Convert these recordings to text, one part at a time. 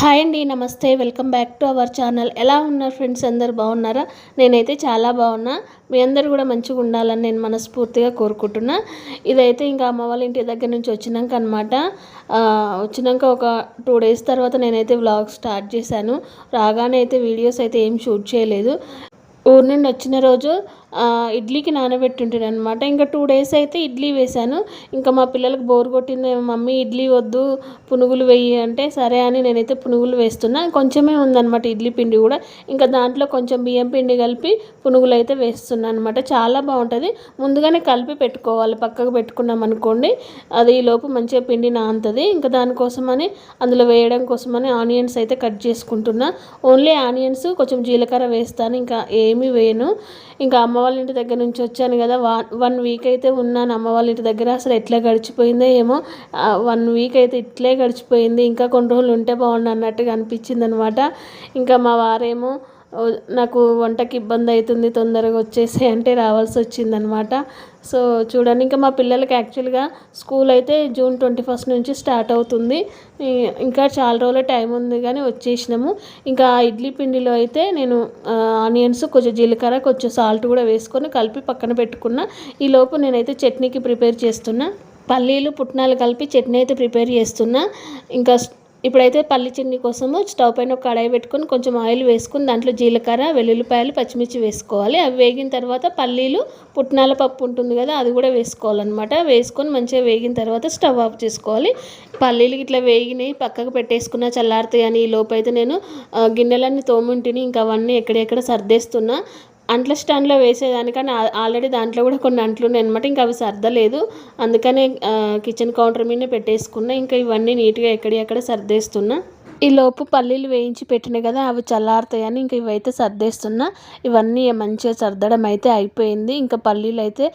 Hi అండి నమస్తే. Welcome back to our channel. ఎలా ఉన్నారు ఫ్రెండ్స్? అందరు బాగున్నారా? నేనైతే చాలా బాగున్నా. మీ అందరు కూడా మంచిగా ఉండాలని నేను మనస్ఫూర్తిగా కోరుకుంటున్నా. ఇదైతే ఇంకా అమ్మ వాళ్ళ ఇంటి దగ్గర నుంచి వచ్చినాక అనమాట వచ్చినాక ఒక టూ డేస్ తర్వాత నేనైతే వ్లాగ్ స్టార్ట్ చేశాను. రాగానే అయితే వీడియోస్ అయితే ఏం షూట్ చేయలేదు. ఊరి నుండి వచ్చిన రోజు ఇడ్లీకి నానబెట్టుంటాను అనమాట ఇంకా టూ డేస్ అయితే ఇడ్లీ వేశాను. ఇంకా మా పిల్లలకు బోర్ కొట్టింది మమ్మీ ఇడ్లీ వద్దు పునుగులు వెయ్యి అంటే సరే అని నేనైతే పునుగులు వేస్తున్నా. కొంచెమే ఉందన్నమాట ఇడ్లీ పిండి కూడా. ఇంకా దాంట్లో కొంచెం బియ్యం పిండి కలిపి పునుగులు అయితే వేస్తున్నాను అనమాట చాలా బాగుంటుంది. ముందుగానే కలిపి పెట్టుకోవాలి. పక్కకు పెట్టుకున్నాం అనుకోండి అది ఈ లోపు మంచిగా పిండి నానుతుంది ఇంకా దానికోసమని అందులో వేయడం కోసమని ఆనియన్స్ అయితే కట్ చేసుకుంటున్నా. ఓన్లీ ఆనియన్స్ కొంచెం జీలకర్ర వేస్తాను. ఇంకా ఏమీ వేయను. ఇంకా అమ్మ వాళ్ళ ఇంటి దగ్గర నుంచి వచ్చాను కదా. వన్ వీక్ అయితే ఉన్నాను అమ్మ వాళ్ళ ఇంటి దగ్గర. అసలు ఎట్లా గడిచిపోయిందో ఏమో. వన్ వీక్ అయితే ఇట్లే గడిచిపోయింది. ఇంకా కొన్ని రోజులు ఉంటే బాగుండు అన్నట్టుగా అనిపించింది అనమాట ఇంకా మా వారేమో నాకు వంటకి ఇబ్బంది అవుతుంది తొందరగా వచ్చేసి అంటే రావాల్సి వచ్చిందనమాట. సో చూడండి ఇంకా మా పిల్లలకి యాక్చువల్గా స్కూల్ అయితే జూన్ ట్వంటీ ఫస్ట్ నుంచి స్టార్ట్ అవుతుంది. ఇంకా చాలా రోజుల టైం ఉంది కానీ వచ్చేసినాము. ఇంకా ఆ ఇడ్లీ పిండిలో అయితే నేను ఆనియన్స్ కొంచెం జీలకర్ర కొంచెం సాల్ట్ కూడా వేసుకొని కలిపి పక్కన పెట్టుకున్నా. ఈ లోపు నేనైతే చట్నీకి ప్రిపేర్ చేస్తున్నా. పల్లీలు పుట్నాలు కలిపి చట్నీ అయితే ప్రిపేర్ చేస్తున్నా. ఇంకా ఇప్పుడైతే పల్లి చిన్ని కోసము స్టవ్ పైన ఒక కడాయి పెట్టుకొని కొంచెం ఆయిల్ వేసుకొని దాంట్లో జీలకర్ర వెల్లుల్లిపాయలు పచ్చిమిర్చి వేసుకోవాలి. అవి వేగిన తర్వాత పల్లీలు పుట్నాల పప్పు ఉంటుంది కదా అది కూడా వేసుకోవాలన్నమాట. వేసుకొని మంచిగా వేగిన తర్వాత స్టవ్ ఆఫ్ చేసుకోవాలి. పల్లీలు ఇట్లా వేగినాయి పక్కకు పెట్టేసుకున్న చల్లారుతాయి అని ఈ లోపు అయితే నేను గిన్నెలన్నీ తోముంటిని ఇంకా అవన్నీ ఎక్కడెక్కడ సర్దేస్తున్నా. అంట్ల స్టాండ్లో వేసేదానికని ఆల్రెడీ దాంట్లో కూడా కొన్ని అంట్లు ఉన్నాయి అనమాట ఇంకా అవి సర్దలేదు అందుకనే కిచెన్ కౌంటర్ మీదనే పెట్టేసుకున్నా. ఇంకా ఇవన్నీ నీట్గా ఎక్కడెక్కడ సర్దేస్తున్నా. ఈలోపు పల్లీలు వేయించి పెట్టినాయి కదా అవి చల్లారుతాయని ఇంకా ఇవైతే సర్దేస్తున్నా. ఇవన్నీ మంచిగా సర్దడం అయితే అయిపోయింది. ఇంకా పల్లీలు అయితే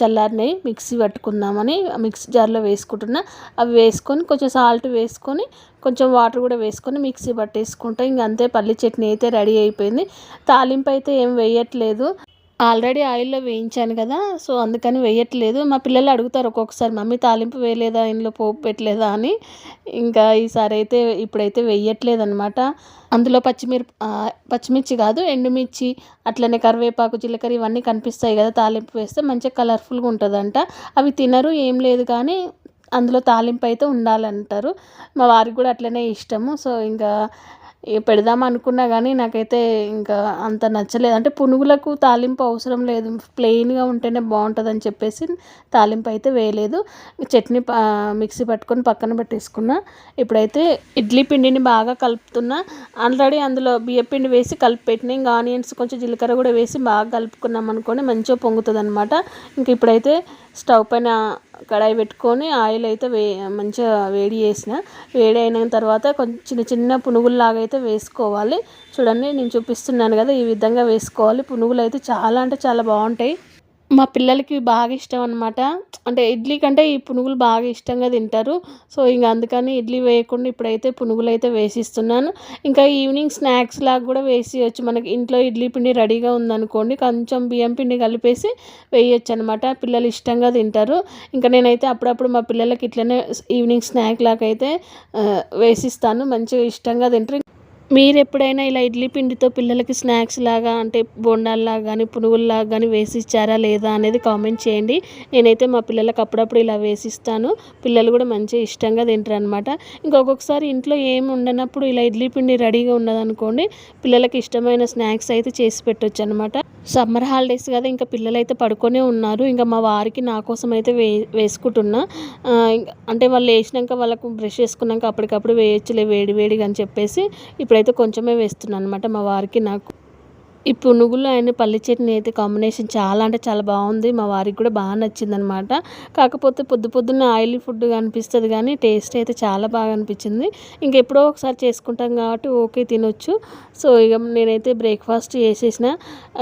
చల్లారినాయి. మిక్సీ పట్టుకుందామని మిక్సీ జార్లో వేసుకుంటున్నా. అవి వేసుకొని కొంచెం సాల్ట్ వేసుకొని కొంచెం వాటర్ కూడా వేసుకొని మిక్సీ పట్టేసుకుంటా. ఇంక అంతే పల్లీ చట్నీ అయితే రెడీ అయిపోయింది. తాలింపు అయితే ఏం వేయట్లేదు. ఆల్రెడీ ఆయిల్లో వేయించాను కదా సో అందుకని వేయట్లేదు. మా పిల్లలు అడుగుతారు ఒక్కొక్కసారి మమ్మీ తాలింపు వేయలేదా? ఇందులో పోపు పెట్టలేదా? అని. ఇంకా ఈసారి అయితే ఇప్పుడైతే వేయట్లేదు అనమాట అందులో పచ్చిమిర్ పచ్చిమిర్చి కాదు ఎండుమిర్చి అట్లనే కరివేపాకు జీలకర్ర ఇవన్నీ కనిపిస్తాయి కదా తాలింపు వేస్తే మంచిగా కలర్ఫుల్గా ఉంటుందంట. అవి తినరు ఏం లేదు కానీ అందులో తాలింపు అయితే ఉండాలంటారు. మా వారికి కూడా అట్లనే ఇష్టము. సో ఇంకా పెడదాం అనుకున్నా కానీ నాకైతే ఇంకా అంత నచ్చలేదు. అంటే పునుగులకు తాలింపు అవసరం లేదు. ప్లెయిన్గా ఉంటేనే బాగుంటుందని చెప్పేసి తాలింపు అయితే వేయలేదు. చట్నీ మిక్సీ పట్టుకొని పక్కన పెట్టేసుకున్నా. ఇప్పుడైతే ఇడ్లీ పిండిని బాగా కలుపుతున్నా. ఆల్రెడీ అందులో బియ్య పిండి వేసి కలిపి ఇంకా ఆనియన్స్ కొంచెం జీలకర్ర కూడా వేసి బాగా కలుపుకున్నాం అనుకోండి మంచిగా పొంగుతుంది అనమాట ఇంకా ఇప్పుడైతే స్టవ్ పైన కడాయి పెట్టుకొని ఆయిల్ అయితే వే మంచిగా వేడి చేసిన. వేడి అయిన తర్వాత కొంచెం చిన్న చిన్న పునుగుల్లాగా అయితే వేసుకోవాలి. చూడండి నేను చూపిస్తున్నాను కదా ఈ విధంగా వేసుకోవాలి. పునుగులు అయితే చాలా అంటే చాలా బాగుంటాయి. మా పిల్లలకి బాగా ఇష్టం అనమాట అంటే ఇడ్లీ కంటే ఈ పునుగులు బాగా ఇష్టంగా తింటారు. సో ఇంకా అందుకని ఇడ్లీ వేయకుండా ఇప్పుడైతే పునుగులు అయితే వేసిస్తున్నాను. ఇంకా ఈవినింగ్ స్నాక్స్ లాగా కూడా వేసేయచ్చు. మనకి ఇంట్లో ఇడ్లీ పిండి రెడీగా ఉందనుకోండి కొంచెం బియ్యం పిండి కలిపేసి వేయచ్చు అనమాట పిల్లలు ఇష్టంగా తింటారు. ఇంకా నేనైతే అప్పుడప్పుడు మా పిల్లలకి ఇట్లనే ఈవినింగ్ స్నాక్ లాగా అయితే వేసిస్తాను. మంచిగా ఇష్టంగా తింటారు. మీరు ఎప్పుడైనా ఇలా ఇడ్లీ పిండితో పిల్లలకి స్నాక్స్ లాగా అంటే బోండాల్లాగా కానీ పునుగుల్లాగా కానీ వేసి ఇచ్చారా లేదా అనేది కామెంట్ చేయండి. నేనైతే మా పిల్లలకు అప్పుడప్పుడు ఇలా వేసిస్తాను. పిల్లలు కూడా మంచిగా ఇష్టంగా తింటారు అనమాట ఇంకొకసారి ఇంట్లో ఏం ఉండనప్పుడు ఇలా ఇడ్లీ పిండి రెడీగా ఉన్నదనుకోండి పిల్లలకి ఇష్టమైన స్నాక్స్ అయితే చేసి పెట్టొచ్చు అనమాట సమ్మర్ హాలిడేస్ కదా ఇంకా పిల్లలు అయితే పడుకొనే ఉన్నారు. ఇంకా మా వారికి నా కోసం అయితే వే వేసుకుంటున్నా. అంటే వాళ్ళు వేసినాక వాళ్ళకు బ్రష్ చేసుకున్నాక అప్పటికప్పుడు వేయచ్చులే వేడి వేడిగా అని చెప్పేసి ఇప్పుడైతే కొంచెమే వేస్తున్నాను అనమాట మా వారికి నాకు. ఈ పునుగులు ఆయన పల్లి చట్నీ అయితే కాంబినేషన్ చాలా అంటే చాలా బాగుంది. మా వారికి కూడా బాగా నచ్చింది అనమాట కాకపోతే పొద్దు పొద్దున్న ఆయిలీ ఫుడ్ అనిపిస్తుంది కానీ టేస్ట్ అయితే చాలా బాగా అనిపించింది. ఇంకెప్పుడో ఒకసారి చేసుకుంటాం కాబట్టి ఓకే తినొచ్చు. సో ఇక నేనైతే బ్రేక్ఫాస్ట్ చేసేసిన.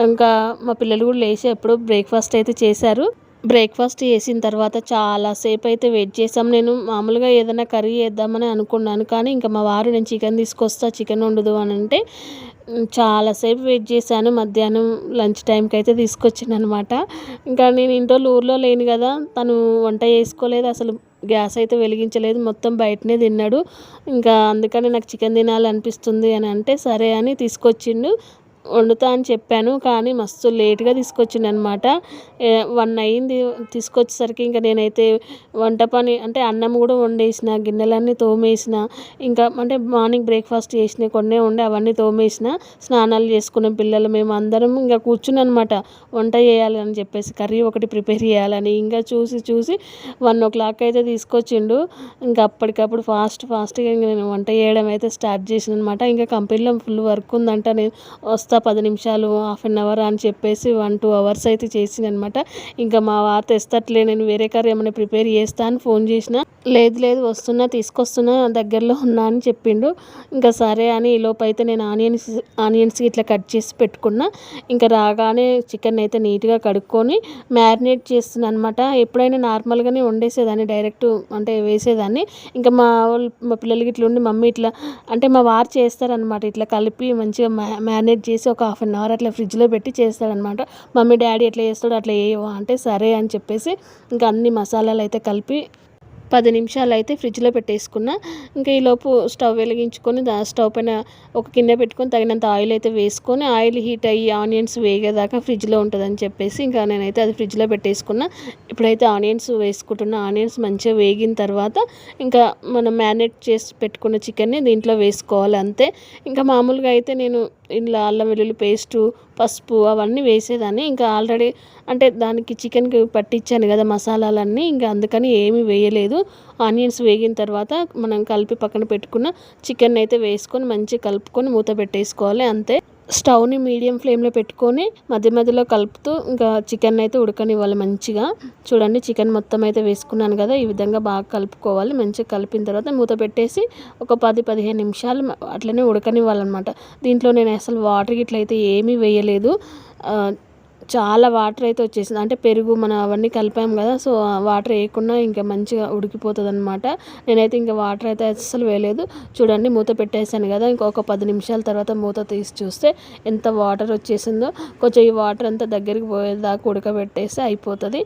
ఇంకా మా పిల్లలు కూడా లేచి ఎప్పుడో బ్రేక్ఫాస్ట్ అయితే చేశారు. బ్రేక్ఫాస్ట్ చేసిన తర్వాత చాలాసేపు అయితే వెయిట్ చేసాం నేను మామూలుగా ఏదైనా కర్రీ చేద్దామని అనుకున్నాను. కానీ ఇంకా మా వారు నేను చికెన్ తీసుకొస్తా చికెన్ వండుదు అని అంటే చాలాసేపు వెయిట్ చేశాను. మధ్యాహ్నం లంచ్ టైంకి అయితే తీసుకొచ్చింది అనమాట ఇంకా నేను ఇంట్లో ఊర్లో లేను కదా తను వంట చేసుకోలేదు అసలు గ్యాస్ అయితే వెలిగించలేదు మొత్తం బయటనే తిన్నాడు. ఇంకా అందుకని నాకు చికెన్ తినాలనిపిస్తుంది అని అంటే సరే అని తీసుకొచ్చిండు. వండుతా అని చెప్పాను కానీ మస్తు లేట్గా తీసుకొచ్చిండు అనమాట వన్ అయింది తీసుకొచ్చేసరికి ఇంకా నేనైతే వంట పని అంటే అన్నం కూడా వండేసిన గిన్నెలన్నీ తోమేసిన ఇంకా అంటే మార్నింగ్ బ్రేక్ఫాస్ట్ చేసిన కొన్ని ఉండే అవన్నీ తోమేసిన స్నానాలు చేసుకున్న పిల్లలు మేము అందరం ఇంకా కూర్చుని అనమాట వంట చేయాలని చెప్పేసి కర్రీ ఒకటి ప్రిపేర్ చేయాలని ఇంకా చూసి చూసి వన్ ఓ క్లాక్ అయితే తీసుకొచ్చిండు. ఇంకా అప్పటికప్పుడు ఫాస్ట్ ఫాస్ట్గా ఇంకా నేను వంట చేయడం అయితే స్టార్ట్ చేసిన అనమాట ఇంకా కంపెనీలో ఫుల్ వర్క్ ఉందంట నేను వస్తా పది నిమిషాలు హాఫ్ అన్ అవర్ అని చెప్పేసి వన్ టూ అవర్స్ అయితే చేసిందనమాట. ఇంకా మా వారు తెస్తట్లే నేను వేరే కర్రీ ఏమైనా ప్రిపేర్ చేస్తా అని ఫోన్ చేసిన. లేదు లేదు వస్తున్నా తీసుకొస్తున్నా దగ్గరలో ఉన్నా అని చెప్పిండు. ఇంకా సరే అని ఈ అయితే నేను ఆనియన్స్ ఆనియన్స్ ఇట్లా కట్ చేసి పెట్టుకున్నా. ఇంకా రాగానే చికెన్ అయితే నీట్గా కడుక్కొని మ్యారినేట్ చేస్తున్నాను అనమాట ఎప్పుడైనా నార్మల్గానే వండేసేదాన్ని డైరెక్ట్ అంటే వేసేదాన్ని. ఇంకా మా వాళ్ళు మా పిల్లలకి ఇట్లా ఉండి మమ్మీ ఇట్లా అంటే మా వారు చేస్తారనమాట. ఇట్లా కలిపి మంచిగా మ్యారినేట్ చేసి ఒక హాఫ్ అన్ అవర్ అట్లా ఫ్రిడ్జ్లో పెట్టి చేస్తాడనమాట మమ్మీ డాడీ ఎట్లా చేస్తాడో అట్లా ఏవో అంటే సరే అని చెప్పేసి ఇంకా అన్ని మసాలాలు అయితే కలిపి పది నిమిషాలు అయితే ఫ్రిడ్జ్లో పెట్టేసుకున్న. ఇంకా ఈలోపు స్టవ్ వెలిగించుకొని దా స్టవ్ పైన ఒక కింద పెట్టుకొని తగినంత ఆయిల్ అయితే వేసుకొని ఆయిల్ హీట్ అయ్యి ఆనియన్స్ వేగేదాకా ఫ్రిడ్జ్లో ఉంటుందని చెప్పేసి ఇంకా నేనైతే అది ఫ్రిడ్జ్లో పెట్టేసుకున్న. ఇప్పుడైతే ఆనియన్స్ వేసుకుంటున్న. ఆనియన్స్ మంచిగా వేగిన తర్వాత ఇంకా మనం మ్యారినేట్ చేసి పెట్టుకున్న చికెన్ని దీంట్లో వేసుకోవాలి అంతే. ఇంకా మామూలుగా అయితే నేను ఇంట్లో అల్లం వెల్లుల్లి పేస్టు పసుపు అవన్నీ వేసేదాన్ని. ఇంకా ఆల్రెడీ అంటే దానికి చికెన్కి పట్టించాను కదా మసాలాలన్నీ. ఇంకా అందుకని ఏమీ వేయలేదు. ఆనియన్స్ వేగిన తర్వాత మనం కలిపి పక్కన పెట్టుకున్న చికెన్ అయితే వేసుకొని మంచిగా కలుపుకొని మూత పెట్టేసుకోవాలి. అంతే. స్టవ్ని మీడియం ఫ్లేమ్లో పెట్టుకొని మధ్య మధ్యలో కలుపుతూ ఇంకా చికెన్ అయితే ఉడకనివ్వాలి మంచిగా. చూడండి చికెన్ మొత్తం అయితే వేసుకున్నాను కదా ఈ విధంగా బాగా కలుపుకోవాలి. మంచిగా కలిపిన తర్వాత మూత పెట్టేసి ఒక పది పదిహేను నిమిషాలు అట్లనే ఉడకనివ్వాలన్నమాట. దీంట్లో నేను అసలు వాటర్ గిట్లయితే ఏమీ వేయలేదు. చాలా వాటర్ అయితే వచ్చేసింది. అంటే పెరుగు మనం అవన్నీ కలిపాం కదా సో వాటర్ వేయకుండా ఇంకా మంచిగా ఉడికిపోతుంది అనమాట నేనైతే ఇంకా వాటర్ అయితే అస్సలు వేయలేదు. చూడండి మూత పెట్టేసాను కదా ఇంకొక పది నిమిషాల తర్వాత మూత తీసి చూస్తే ఎంత వాటర్ వచ్చేసిందో. కొంచెం ఈ వాటర్ అంతా దగ్గరికి పోయేదాకా ఉడకబెట్టేస్తే అయిపోతుంది.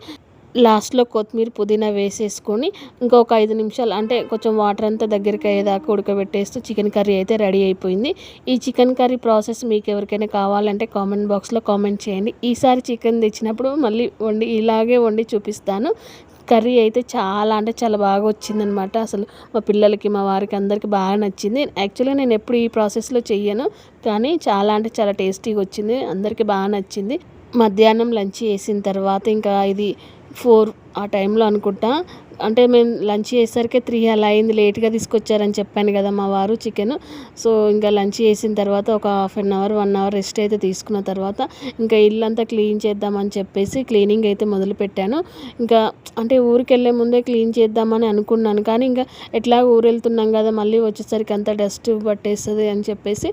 లాస్ట్లో కొత్తిమీర పుదీనా వేసేసుకొని ఇంకొక ఐదు నిమిషాలు అంటే కొంచెం వాటర్ అంతా దగ్గరికి అయ్యేదాకా ఉడకబెట్టేస్తూ చికెన్ కర్రీ అయితే రెడీ అయిపోయింది. ఈ చికెన్ కర్రీ ప్రాసెస్ మీకు ఎవరికైనా కావాలంటే కామెంట్ బాక్స్లో కామెంట్ చేయండి. ఈసారి చికెన్ తెచ్చినప్పుడు మళ్ళీ వండి ఇలాగే వండి చూపిస్తాను. కర్రీ అయితే చాలా అంటే చాలా బాగా వచ్చిందనమాట. అసలు మా పిల్లలకి మా వారికి అందరికీ బాగా నచ్చింది. యాక్చువల్గా నేను ఎప్పుడు ఈ ప్రాసెస్లో చెయ్యను కానీ చాలా అంటే చాలా టేస్టీగా వచ్చింది. అందరికీ బాగా నచ్చింది. మధ్యాహ్నం లంచ్ చేసిన తర్వాత ఇంకా ఇది ఫోర్ ఆ టైంలో అనుకుంటా. అంటే మేము లంచ్ చేసేసరికి త్రీ అలా అయింది. లేట్గా తీసుకొచ్చారని చెప్పాను కదా మా వారు చికెన్. సో ఇంకా లంచ్ చేసిన తర్వాత ఒక half an hour one hour rest అయితే తీసుకున్న తర్వాత ఇంకా ఇల్లంతా క్లీన్ చేద్దామని చెప్పేసి క్లీనింగ్ అయితే మొదలు పెట్టాను. ఇంకా అంటే ఊరికి వెళ్ళే ముందే క్లీన్ చేద్దామని అనుకున్నాను. కానీ ఇంకా ఎట్లా ఊరు వెళ్తున్నాం కదా మళ్ళీ వచ్చేసరికి అంత డస్ట్ పట్టేస్తుంది అని చెప్పేసి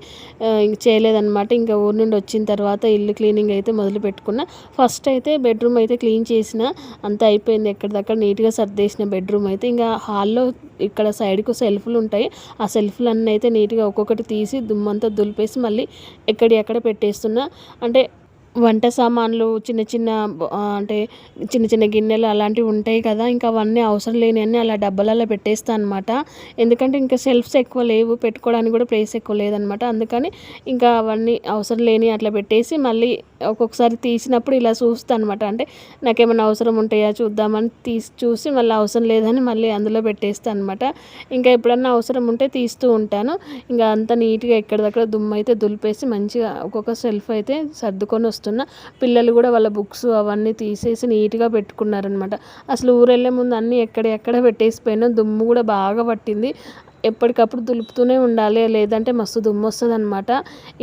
ఇంక చేయలేదన్నమాట. ఇంకా ఊరు నుండి వచ్చిన తర్వాత ఇల్లు క్లీనింగ్ అయితే మొదలు పెట్టుకున్నా. ఫస్ట్ అయితే బెడ్రూమ్ అయితే క్లీన్ చేసిన అంతా అయిపోయింది ఎక్కడిదక్కడ నీట్గా సర్దేసిన బెడ్రూమ్ అయితే. ఇంకా హాల్లో ఇక్కడ సైడ్కు సెల్ఫ్లు ఉంటాయి. ఆ సెల్ఫ్లు అన్నీ అయితే నీట్గా ఒక్కొక్కటి తీసి దుమ్మంతా దులిపేసి మళ్ళీ ఎక్కడి ఎక్కడ పెట్టేస్తున్నా. అంటే వంట సామాన్లు చిన్న చిన్న అంటే చిన్న చిన్న గిన్నెలు అలాంటివి ఉంటాయి కదా ఇంకా అవన్నీ అవసరం లేని అన్నీ అలా డబ్బాలలో పెట్టేస్తాను అనమాట ఎందుకంటే ఇంకా సెల్ఫ్స్ ఎక్కువ లేవు పెట్టుకోవడానికి కూడా ప్లేస్ ఎక్కువ లేదనమాట అందుకని ఇంకా అవన్నీ అవసరం లేని అట్లా పెట్టేసి మళ్ళీ ఒక్కొక్కసారి తీసినప్పుడు ఇలా చూస్తాను అనమాట అంటే నాకేమైనా అవసరం ఉంటాయా చూద్దామని తీసి చూసి మళ్ళీ అవసరం లేదని మళ్ళీ అందులో పెట్టేస్తాను అనమాట ఇంకా ఎప్పుడన్నా అవసరం ఉంటే తీస్తూ ఉంటాను. ఇంకా అంత నీట్గా ఎక్కడిదక్కడ దుమ్ము అయితే దులిపేసి మంచిగా ఒక్కొక్క సెల్ఫ్ అయితే సర్దుకొని వస్తున్నా పిల్లలు కూడా వాళ్ళ బుక్స్ అవన్నీ తీసేసి నీట్గా పెట్టుకున్నారనమాట అసలు ఊరెళ్ళే ముందు అన్నీ ఎక్కడ ఎక్కడ పెట్టేసిపోయినా దుమ్ము కూడా బాగా పట్టింది. ఎప్పటికప్పుడు దులుపుతూనే ఉండాలి. లేదంటే మస్తు దుమ్ము వస్తుంది అనమాట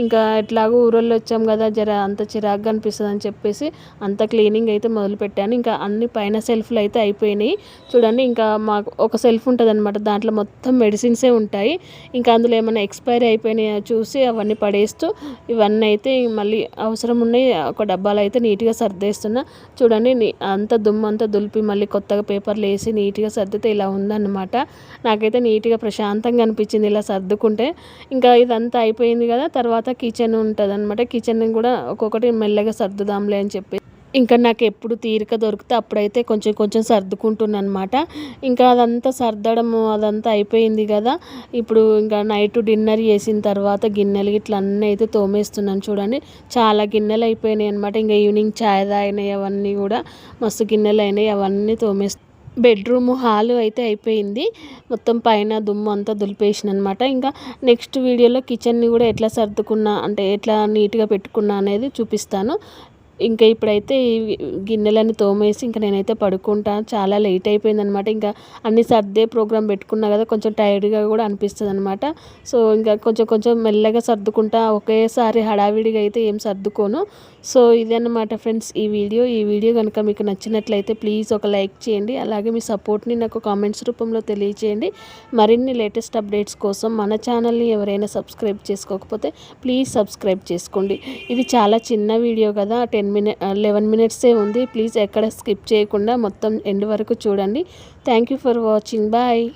ఇంకా ఎట్లాగో ఊరోళ్ళు వచ్చాం కదా జర అంత చిరాగ్గా అనిపిస్తుంది అని చెప్పేసి అంత క్లీనింగ్ అయితే మొదలుపెట్టాను. ఇంకా అన్ని పైన సెల్ఫ్లు అయితే అయిపోయినాయి. చూడండి ఇంకా మాకు ఒక సెల్ఫ్ ఉంటుంది అనమాట దాంట్లో మొత్తం మెడిసిన్సే ఉంటాయి. ఇంకా అందులో ఏమైనా ఎక్స్పైరీ అయిపోయినాయో చూసి అవన్నీ పడేస్తూ ఇవన్నీ అయితే మళ్ళీ అవసరం ఉన్నాయి. ఒక డబ్బాలు అయితే నీట్గా సర్దేస్తున్నా. చూడండి అంత దుమ్ము అంతా దులిపి మళ్ళీ కొత్తగా పేపర్లు వేసి నీట్గా సర్దితే ఇలా ఉందన్నమాట. నాకైతే నీట్గా ప్రశాంత ప్రశాంతంగా అనిపించింది ఇలా సర్దుకుంటే. ఇంకా ఇదంతా అయిపోయింది కదా తర్వాత కిచెన్ ఉంటుంది అనమాట కిచెన్ కూడా ఒక్కొక్కటి మెల్లగా సర్దుదాంలే అని చెప్పి. ఇంకా నాకు ఎప్పుడు తీరిక దొరికితే అప్పుడైతే కొంచెం కొంచెం సర్దుకుంటున్నాను అనమాట ఇంకా అదంతా సర్దడము అదంతా అయిపోయింది కదా. ఇప్పుడు ఇంకా నైట్ డిన్నర్ చేసిన తర్వాత గిన్నెలు ఇట్లా అన్నీ అయితే తోమేస్తున్నాను చూడండి. చాలా గిన్నెలు అయిపోయినాయి అనమాట ఇంకా ఈవినింగ్ ఛాయ్ తాగినాయి అవన్నీ కూడా. మస్తు గిన్నెలు అయినాయి అవన్నీ తోమేస్తున్నాను బెడ్రూమ్ హాల్ అయితే అయిపోయింది. మొత్తం పైన దుమ్ము అంతా దులిపేసిన అనమాట ఇంకా నెక్స్ట్ వీడియోలో కిచెన్ని కూడా ఎట్లా సర్దుకున్నా అంటే ఎట్లా నీట్గా పెట్టుకున్నా అనేది చూపిస్తాను. ఇంకా ఇప్పుడైతే ఈ గిన్నెలని తోమేసి ఇంకా నేనైతే పడుకుంటాను చాలా లేట్ అయిపోయింది అనమాట ఇంకా అన్ని సర్దే ప్రోగ్రామ్ పెట్టుకున్నా కదా కొంచెం టైర్డ్గా కూడా అనిపిస్తుంది అనమాట సో ఇంకా కొంచెం కొంచెం మెల్లగా సర్దుకుంటా. ఒకేసారి హడావిడిగా అయితే ఏం సర్దుకోను. సో ఇదన్నమాట ఫ్రెండ్స్ ఈ వీడియో. ఈ వీడియో కనుక మీకు నచ్చినట్లయితే ప్లీజ్ ఒక లైక్ చేయండి. అలాగే మీ సపోర్ట్ని నాకు కామెంట్స్ రూపంలో తెలియచేయండి మరిన్ని లేటెస్ట్ అప్డేట్స్ కోసం మన ఛానల్ని ఎవరైనా సబ్స్క్రైబ్ చేసుకోకపోతే ప్లీజ్ సబ్స్క్రైబ్ చేసుకోండి. ఇది చాలా చిన్న వీడియో కదా. టెన్ మినిట్ లెవెన్ మినిట్సే ఉంది. ప్లీజ్ ఎక్కడ స్కిప్ చేయకుండా మొత్తం ఎండ్ వరకు చూడండి. Thank you for watching. Bye.